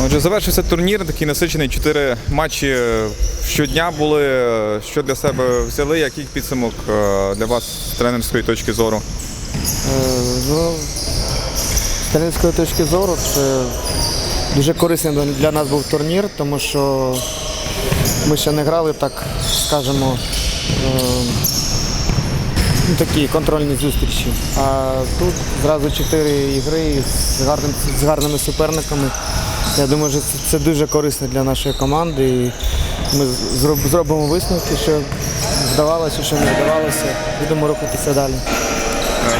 Отже, завершився турнір, такий насичений. Чотири матчі щодня були. Що для себе взяли? Який підсумок е, для вас з тренерської точки зору? Е, Ну, з тренерської точки зору це дуже корисний для нас був турнір, тому що ми ще не грали так, скажімо, е, ну, такі контрольні зустрічі. А тут зразу чотири ігри з гарними суперниками. Я думаю, що це, це дуже корисно для нашої команди. І ми зроб- зробимо висновки, що вдавалося, що не вдавалося. Будемо рухатися далі.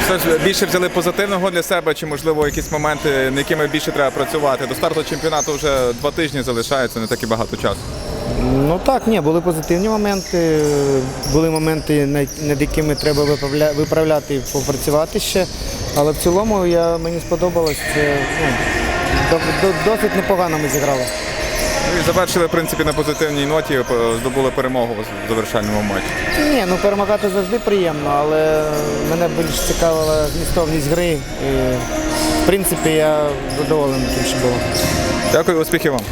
Все ж більше взяли позитивного для себе, чи можливо якісь моменти, над якими більше треба працювати? До старту чемпіонату вже два тижні залишається, не так і багато часу. Ну так, ні, були позитивні моменти, були моменти, над якими треба виправляти і попрацювати ще. Але в цілому я, мені сподобалось. Це ну, досить непогано ми зіграли. Ну і завершили в принципі на позитивній ноті, е, здобули перемогу в завершальному матчі. Ні, ну перемагати завжди приємно, але мене більш цікавила змістовність гри. І, в принципі, я задоволений тим, що було. Дякую, успіхів вам.